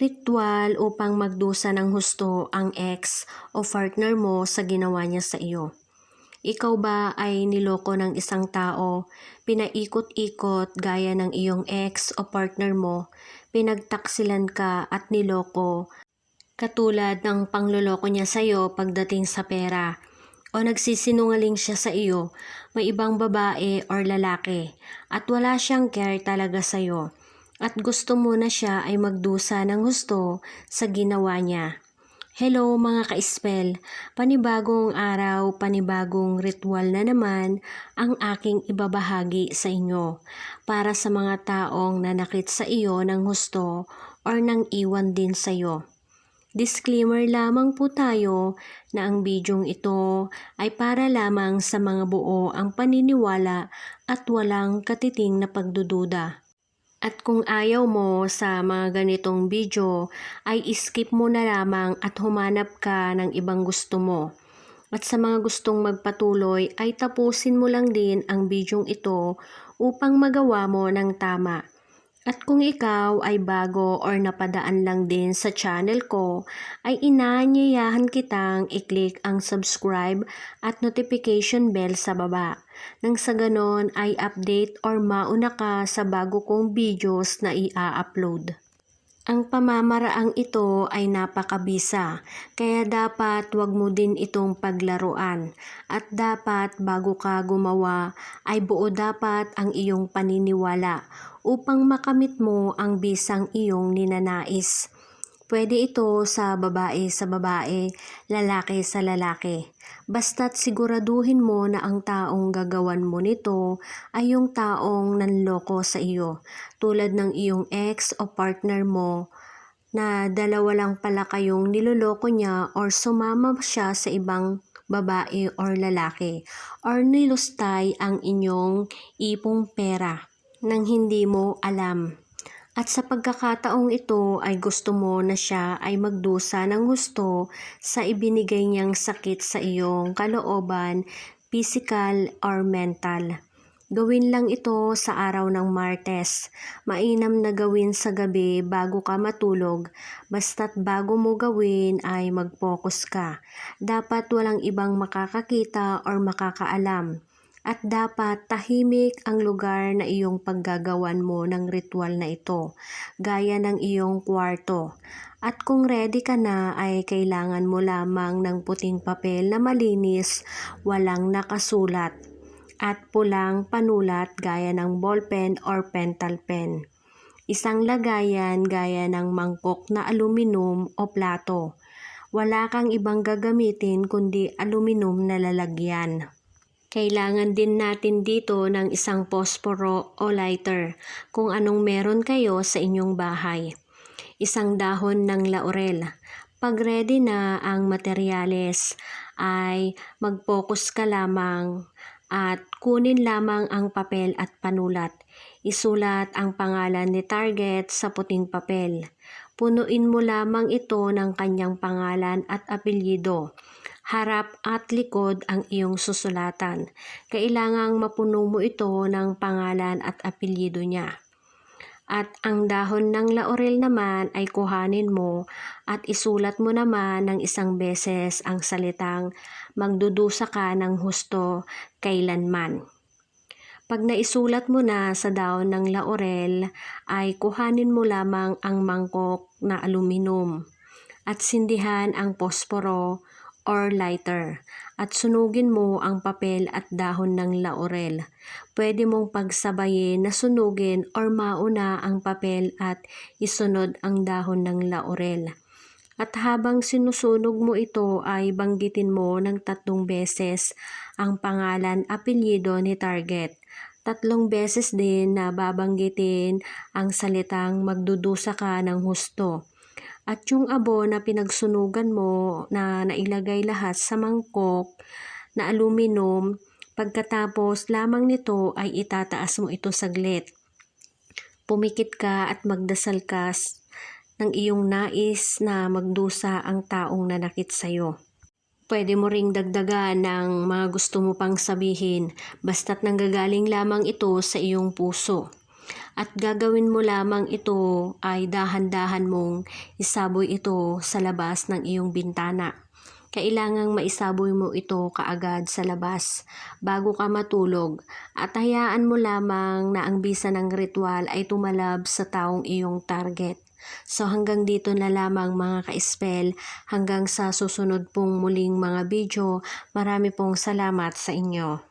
Ritual upang magdusa ng husto ang ex o partner mo sa ginawa niya sa iyo. Ikaw ba ay niloko ng isang tao, pinaikot-ikot gaya ng iyong ex o partner mo, pinagtaksilan ka at niloko, katulad ng pangloloko niya sa iyo pagdating sa pera, o nagsisinungaling siya sa iyo, may ibang babae or lalaki, at wala siyang care talaga sa iyo, at gusto mo na siya ay magdusa ng gusto sa ginawa niya. Hello mga ka-spell, panibagong araw, panibagong ritual na naman ang aking ibabahagi sa inyo para sa mga taong nanakit sa iyo ng husto or nang iwan din sa iyo. Disclaimer lamang po tayo na ang bidyong ito ay para lamang sa mga buo ang paniniwala at walang katiting na pagdududa. At kung ayaw mo sa mga ganitong video, ay skip mo na lamang at humanap ka ng ibang gusto mo. At sa mga gustong magpatuloy ay tapusin mo lang din ang bidyong ito upang magawa mo ng tama. At kung ikaw ay bago or napadaan lang din sa channel ko, ay inaanyayahan kitang i-click ang subscribe at notification bell sa baba. Nang sa ganon ay update or mauna ka sa bago kong videos na i-upload. Ang pamamaraang ito ay napakabisa, kaya dapat wag mo din itong paglaruan. At dapat bago ka gumawa ay buo dapat ang iyong paniniwala upang makamit mo ang bisang iyong ninanais. Pwede ito sa babae sa babae, lalaki sa lalaki. Basta't siguraduhin mo na ang taong gagawan mo nito ay yung taong nanloko sa iyo, tulad ng iyong ex o partner mo na dalawa lang pala kayong niloloko niya or sumama siya sa ibang babae or lalaki or nilustay ang inyong ipong pera nang hindi mo alam. At sa pagkakataong ito ay gusto mo na siya ay magdusa ng gusto sa ibinigay niyang sakit sa iyong kalooban, physical or mental. Gawin lang ito sa araw ng Martes. Mainam na gawin sa gabi bago ka matulog. Basta't bago mo gawin ay mag-focus ka. Dapat walang ibang makakakita or makakaalam at dapat tahimik ang lugar na iyong paggagawan mo ng ritual na ito, gaya ng iyong kwarto. At kung ready ka na ay kailangan mo lamang ng puting papel na malinis, walang nakasulat, at pulang panulat gaya ng ballpen or pental pen. Isang lagayan gaya ng mangkok na aluminum o plato. Wala kang ibang gagamitin kundi aluminum na lalagyan. Kailangan din natin dito ng isang posporo o lighter kung anong meron kayo sa inyong bahay. Isang dahon ng laurel. Pag ready na ang materyales ay mag-focus ka lamang at kunin lamang ang papel at panulat. Isulat ang pangalan ni target sa puting papel. Punuin mo lamang ito ng kanyang pangalan at apelyido harap at likod ang iyong susulatan. Kailangang mapuno mo ito ng pangalan at apelyido niya. At ang dahon ng laurel naman ay kuhanin mo at isulat mo naman ng isang beses ang salitang magdudusa ka ng husto kailanman. Pag naisulat mo na sa dahon ng laurel ay kuhanin mo lamang ang mangkok na aluminum at sindihan ang posporo or lighter at sunugin mo ang papel at dahon ng laurel. Pwede mong pagsabayin na sunugin or mauna ang papel at isunod ang dahon ng laurel. At habang sinusunog mo ito ay banggitin mo ng tatlong beses ang pangalan apelyido ni target. Tatlong beses din na babanggitin ang salitang magdudusa ka ng husto. At yung abo na pinagsunugan mo na nailagay lahat sa mangkok na aluminum, pagkatapos lamang nito ay itataas mo ito saglit. Pumikit ka at magdasal ka ng iyong nais na magdusa ang taong nanakit sa iyo. Pwede mo ring dagdagan ng mga gusto mo pang sabihin basta't nanggagaling lamang ito sa iyong puso. At gagawin mo lamang ito ay dahan-dahan mong isaboy ito sa labas ng iyong bintana. Kailangang maisaboy mo ito kaagad sa labas bago ka matulog at hayaan mo lamang na ang bisa ng ritual ay tumalab sa taong iyong target. So hanggang dito na lamang mga ka-spell, hanggang sa susunod pong muling mga video, marami pong salamat sa inyo.